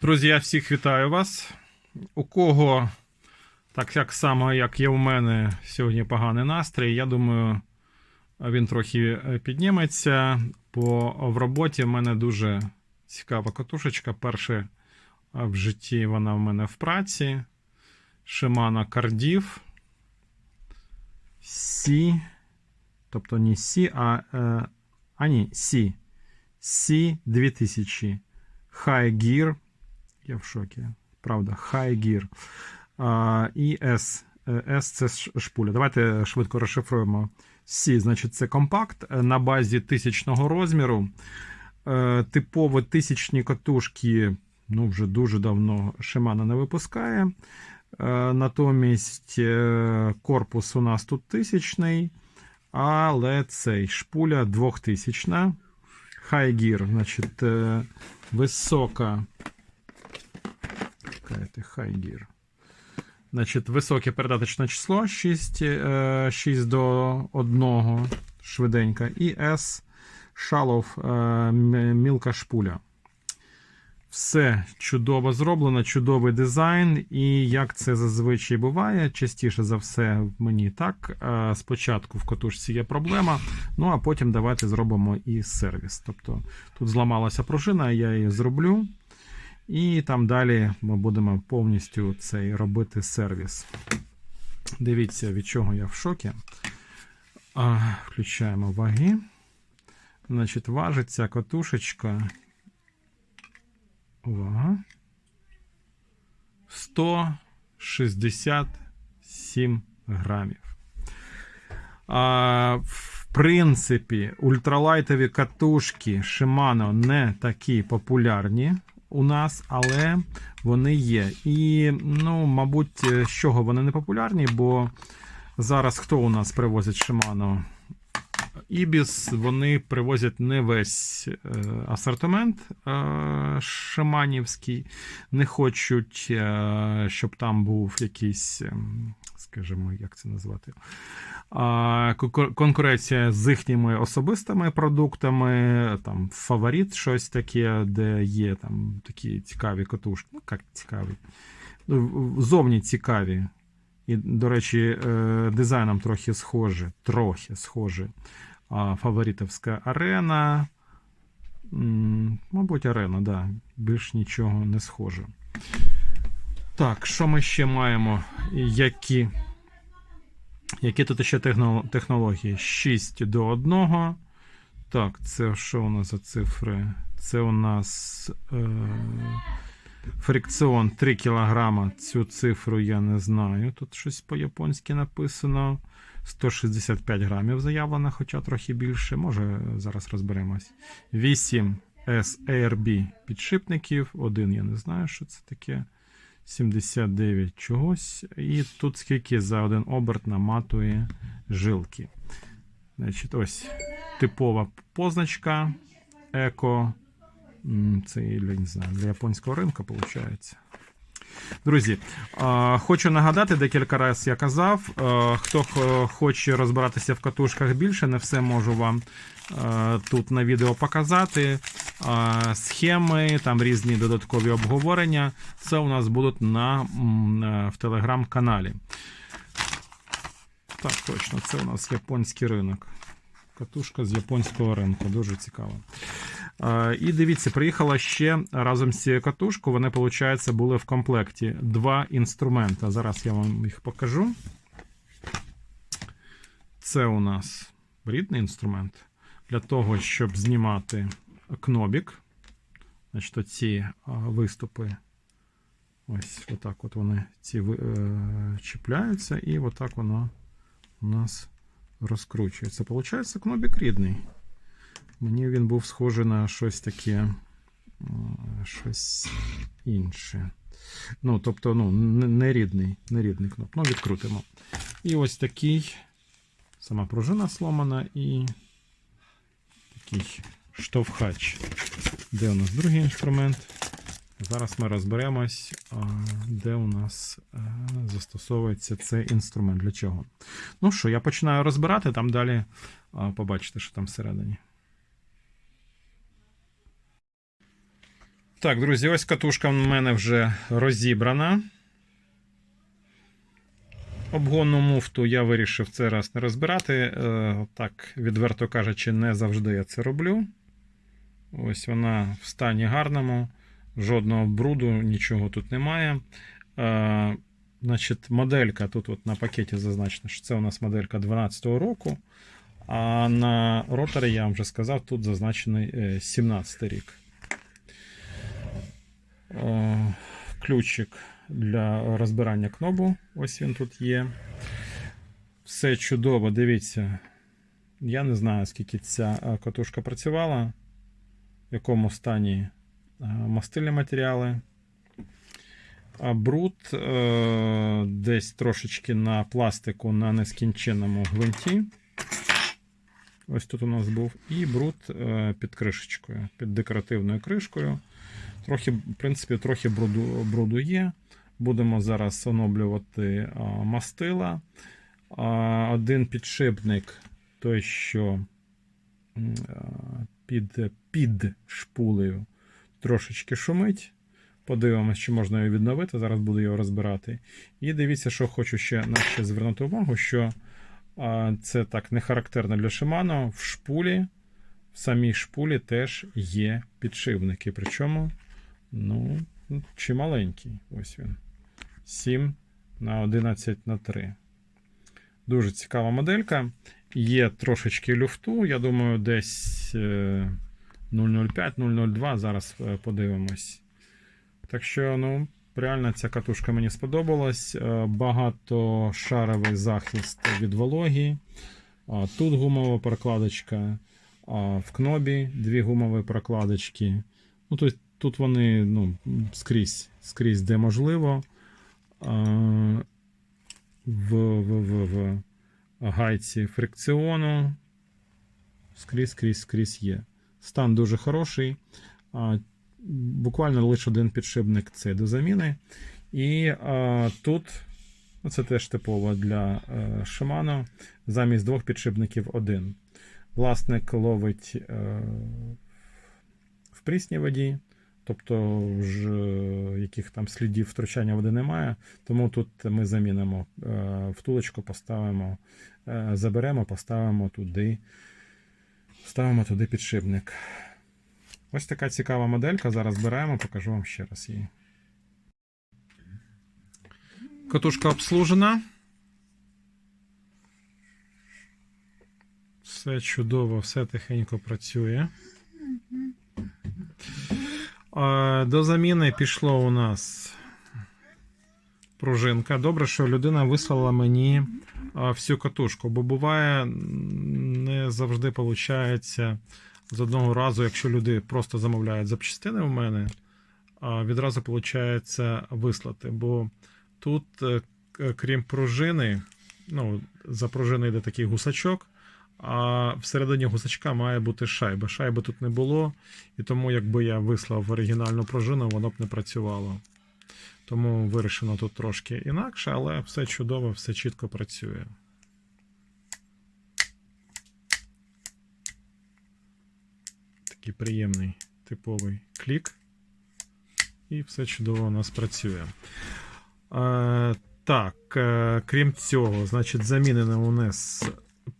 Друзі, я всіх вітаю вас. У кого, так як само, як є у мене, сьогодні поганий настрій, я думаю, він трохи підніметься, бо в роботі в мене дуже цікава катушечка. Перше в житті вона в мене в праці. Shimano Cardiff C, тобто не C, а, е, а ні, C. C2000. High Gear. Я в шокі. Правда, High Gear. І S. Е, це шпуля. Давайте швидко розшифруємо. C, значить, це компакт на базі тисячного розміру. Е, Типово тисячні катушки, ну, вже дуже давно Shimano не випускає. Е, Натомість корпус у нас тут тисячний, але цей шпуля двохтисячна. High Gear, значить, висока. Чекайте, High Gear. Значить, високе передаточне число 6, е, 6 до 1 швиденька. І S Shallow е, мілка шпуля. Все чудово зроблено, чудовий дизайн, і як це зазвичай буває, частіше за все мені так. е, Спочатку в катушці є проблема, ну а потім давайте зробимо і сервіс. Тобто тут зламалася пружина, я її зроблю. І там далі ми будемо повністю цей робити сервіс. Дивіться, від чого я в шокі. А, включаємо ваги. Значить, важить ця катушечка. Увага. 167 грамів. А, в принципі, ультралайтові катушки Shimano не такі популярні у нас, але вони є. І, ну, мабуть, з чого вони не популярні, бо зараз хто у нас привозить Shimano? Ібіс, вони привозять не весь е, асортимент е, шиманівський, не хочуть, е, щоб там був якийсь, скажімо, як це назвати, конкуренція з їхніми особистими продуктами, там фаворит, щось таке, де є там такі цікаві катушки. Ну, як цікаві. Ну, зовні цікаві. І, до речі, дизайном трохи схоже, трохи схоже. Фаворитовська арена. Мабуть, арена, да. Більш нічого не схоже. Так, що ми ще маємо? Які, які тут ще технології? 6 до 1. Так, це що у нас за цифри? Це у нас е, фрикціон 3 кг. Цю цифру я не знаю. Тут щось по-японськи написано. 165 грамів заявлено, хоча трохи більше. Може, зараз розберемось. 8 SARB підшипників. Один я не знаю, що це таке. 79 чогось. І тут скільки за один оберт наматує жилки. Значить, ось типова позначка еко. Це не знаю, для японського ринку, виходить. Друзі, хочу нагадати, декілька разів я казав. Хто хоче розбиратися в катушках більше, не все можу вам тут на відео показати. Схеми, там різні додаткові обговорення. Це у нас будуть на, е, в телеграм-каналі. Так, точно, це у нас японський ринок. Катушка з японського ринку, дуже цікаво. І дивіться, приїхала ще разом з цією катушкою. Вони, виходить, були в комплекті два інструмента. Зараз я вам їх покажу. Це у нас рідний інструмент для того, щоб знімати кнобік. Значить, оці виступи. Ось отак от вони ці е, чіпляються, і отак воно у нас розкручується. Получається кнобік рідний. Мені він був схожий на щось таке, щось інше. Ну, тобто, ну, не- не рідний, не рідний кноп. Ну, відкрутимо. І ось такий. Сама пружина сломана і такий штовхач. Де у нас другий інструмент? Зараз ми розберемось, де у нас е, застосовується цей інструмент. Для чого? Ну що, я починаю розбирати, там далі побачите, що там всередині. Так, друзі, ось катушка в мене вже розібрана. Обгонну муфту я вирішив цей раз не розбирати. Е, Так, відверто кажучи, не завжди я це роблю. Ось вона в стані гарному, жодного бруду, нічого тут немає. Е, Значить, моделька тут от на пакеті зазначено, що це у нас моделька 2012 року. А на роторі, я вам вже сказав, тут зазначений е, 17 рік. Е, Ключик для розбирання кнобу. Ось він тут є. Все чудово, дивіться. Я не знаю, скільки ця е, катушка працювала, в якому стані е, мастильні матеріали. Бруд е, десь трошечки на пластику на нескінченному гвинті. Ось тут у нас був. І бруд е, під кришечкою, під декоративною кришкою. Трохи, в принципі, трохи бруду, бруду є. Будемо зараз оновлювати мастила. Один підшипник, той, що під, під шпулею, трошечки шумить. Подивимось, чи можна його відновити. Зараз буду його розбирати. І дивіться, що хочу ще на ще звернути увагу, що а, це так не характерно для Shimano. В шпулі, в самій шпулі теж є підшипники. Причому, ну, чималенький. Ось він. 7 на 11 на 3. Дуже цікава моделька. Є трошечки люфту. Я думаю, десь е, 0,05-0,02. Зараз е, подивимось. Так що, ну, реально ця катушка мені сподобалась. Е, Багатошаровий захист від вологі. Тут гумова прокладочка. В кнобі дві гумові прокладочки. Ну, тобто, тут вони ну, скрізь, скрізь, де можливо. В, в, в, в гайці фрикціону. Скрізь, скрізь, скрізь є. Стан дуже хороший. Буквально лише один підшипник це до заміни. І а, тут, ну, це теж типово для е, Shimano, замість двох підшипників один. Власник ловить е, в прісній воді, тобто ж, е, яких там слідів втручання води немає. Тому тут ми замінимо е, втулочку, поставимо, е, заберемо, поставимо туди, ставимо туди підшипник. Ось така цікава моделька. Зараз беремо, покажу вам ще раз її. Катушка обслужена. Все чудово, все тихенько працює. До заміни пішло у нас пружинка. Добре, що людина вислала мені всю катушку, бо буває, завжди виходить з одного разу, якщо люди просто замовляють запчастини у мене, відразу виходить вислати. Бо тут, е, крім пружини, ну, за пружиною йде такий гусачок, а всередині гусачка має бути шайба. Шайби тут не було, і тому, якби я вислав оригінальну пружину, воно б не працювало. Тому вирішено тут трошки інакше, але все чудово, все чітко працює. Такий приємний типовий клік. І все чудово у нас працює. Е, так, е, крім цього, значить, замінено у нас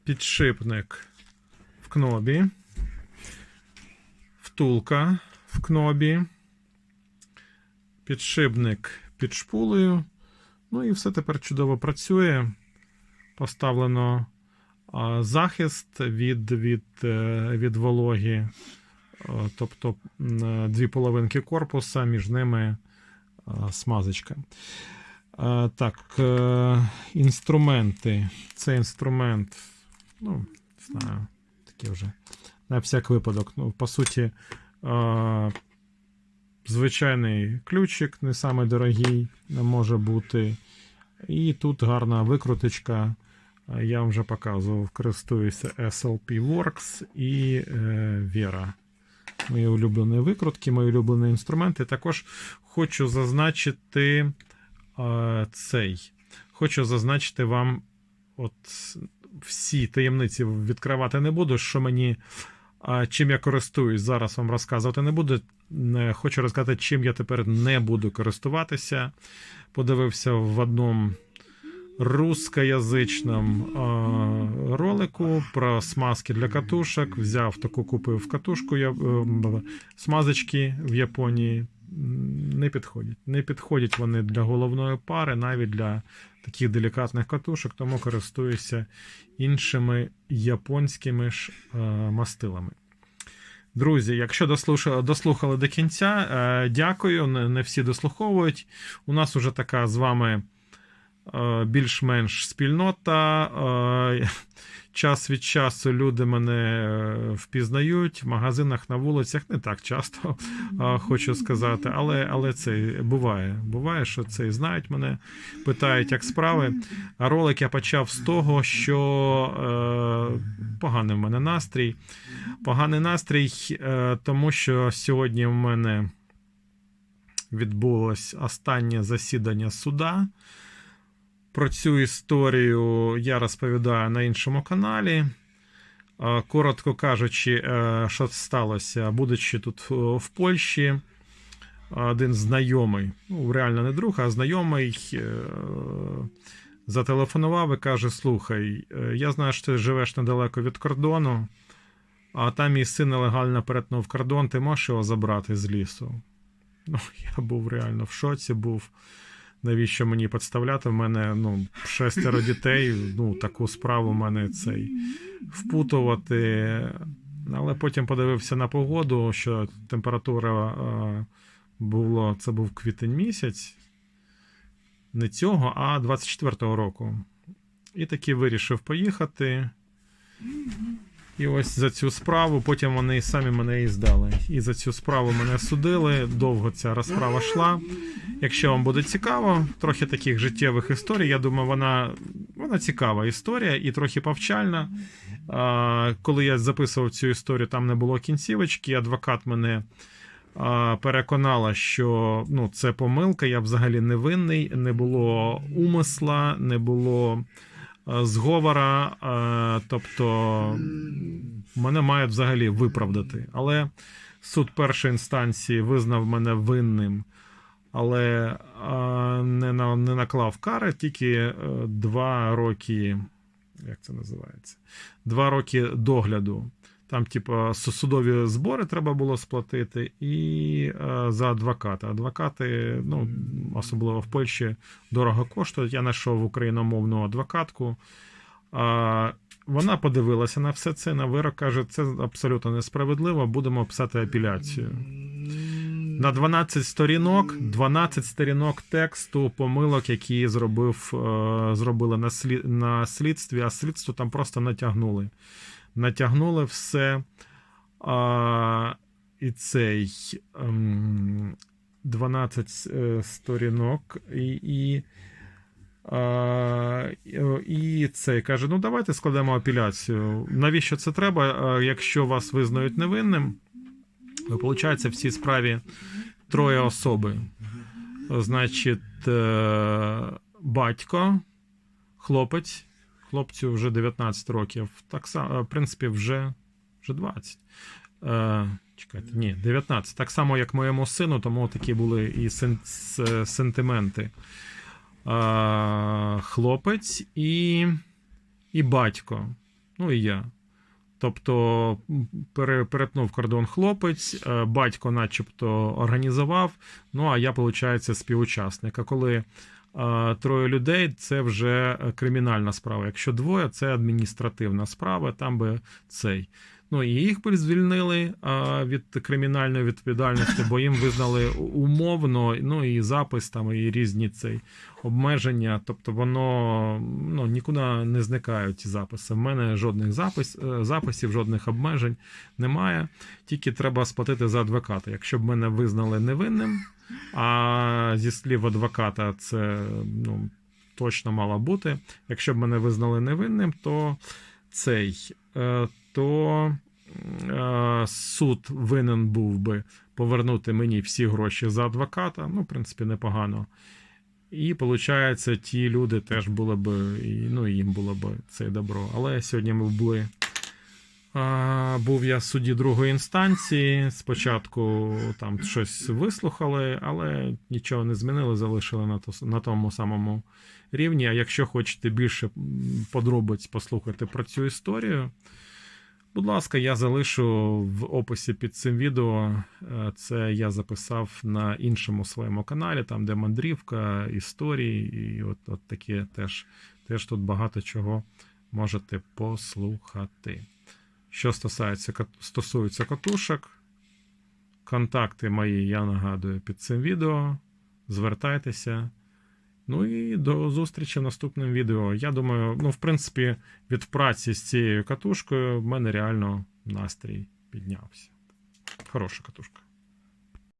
підшипник в кнобі, втулка в кнобі, підшипник під шпулею. Ну і все тепер чудово працює. Поставлено захист від, від, е, від вологі, Е, тобто е, дві половинки корпуса, між ними е, смазочка. Е, Так, е, інструменти. Це інструмент, ну, не знаю, такі вже на всяк випадок. Ну, по суті, е, звичайний ключик, не самий дорогий, може бути. І тут гарна викруточка. Е, Я вам вже показував, користуюся SLP Works і е, Vera. Мої улюблені викрутки, мої улюблені інструменти. Також хочу зазначити е, цей. Хочу зазначити вам, от всі таємниці відкривати не буду, що мені, е, чим я користуюсь, зараз вам розказувати не буду. е, хочу розказати, чим я тепер не буду користуватися. Подивився в одному рускоязичному е, ролику про смазки для катушок. Взяв таку купив катушку я, е, смазочки в Японії. Не підходять. Не підходять вони для головної пари, навіть для таких делікатних катушок, тому користуюся іншими японськими ж е, мастилами. Друзі, якщо дослухали до кінця, е, дякую. Не, всі дослуховують. У нас уже така з вами більш-менш спільнота. Е, Час від часу люди мене е, впізнають в магазинах на вулицях не так часто, е, хочу сказати, але, але це буває. Буває, що це і знають мене, питають, як справи. А ролик я почав з того, що е, поганий в мене настрій. Поганий настрій, е, тому що сьогодні в мене відбулось останнє засідання суда. Про цю історію я розповідаю на іншому каналі. Е, Коротко кажучи, е, що сталося, будучи тут е, в Польщі, один знайомий, ну реально не друг, а знайомий, зателефонував і каже: Слухай, я знаю, що ти живеш недалеко від кордону, а там мій син нелегально перетнув кордон, ти можеш його забрати з лісу. Ну, я був реально в шоці, був. Навіщо мені підставляти? В мене ну, шестеро дітей, ну, таку справу в мене цей впутувати. Але потім подивився на погоду, що температура е, було, це був квітень місяць, не цього, а 24-го року. І таки вирішив поїхати. І ось за цю справу потім вони самі мене і здали. І за цю справу мене судили. Довго ця розправа йшла. Якщо вам буде цікаво, трохи таких життєвих історій, я думаю, вона, вона цікава історія і трохи повчальна. А, коли я записував цю історію, там не було кінцівочки. Адвокат мене а, переконала, що ну, це помилка, я взагалі не винний, не було умисла, не було зговора. Тобто мене мають взагалі виправдати. Але суд першої інстанції визнав мене винним. Але не, на, не наклав кари, тільки е, два роки. Як це називається? Два роки догляду. Там, типу, судові збори треба було сплатити, і е, за адвоката. Адвокати, ну, особливо в Польщі, дорого коштують. Я знайшов україномовну адвокатку. А, вона подивилася на все це, на вирок каже, це абсолютно несправедливо, будемо писати апеляцію. На 12 сторінок, 12 сторінок тексту помилок, які зробив, е, зробили на, слід, на слідстві, а слідство там просто натягнули. Натягнули все. А, і цей ем, 12 е, сторінок, і, і, а, і цей каже: ну давайте складемо апеляцію. Навіщо це треба, е, якщо вас визнають невинним? Виходить, в цій справі троє особи. Значить, е, батько, хлопець, хлопцю вже 19 років. Так само, в принципі, вже, вже 20. Е, чекайте, ні, 19. Так само, як моєму сину, тому такі були і сен- сентименти. Е, хлопець і, і батько. Ну і я. Тобто перетнув кордон хлопець, е, батько, начебто, організував. Ну а я, виходить, співучасник. А коли е, троє людей, це вже е, кримінальна справа. Якщо двоє, це адміністративна справа, там би цей. Ну і їх би звільнили від кримінальної відповідальності, бо їм визнали умовно, ну і запис там, і різні цей обмеження. Тобто воно ну, нікуди не зникають ці записи. В мене жодних запис, е, записів, жодних обмежень немає. Тільки треба сплатити за адвоката. Якщо б мене визнали невинним, а зі слів адвоката, це ну, точно мало бути. Якщо б мене визнали невинним, то цей. е, то е, суд винен був би повернути мені всі гроші за адвоката. Ну, в принципі, непогано. І, виходить, ті люди теж були б, ну, їм було б це добро. Але сьогодні ми були був я в суді другої інстанції. Спочатку там щось вислухали, але нічого не змінили, залишили на, то, на тому самому рівні. А якщо хочете більше подробиць послухати про цю історію, будь ласка, я залишу в описі під цим відео. Е, Це я записав на іншому своєму каналі, там де мандрівка, історії, і от, от таке теж, теж тут багато чого можете послухати. Що стосується, стосується катушок, контакти мої я нагадую під цим відео. Звертайтеся. Ну і до зустрічі в наступному відео. Я думаю, ну, в принципі, від праці з цією катушкою в мене реально настрій піднявся. Хороша катушка.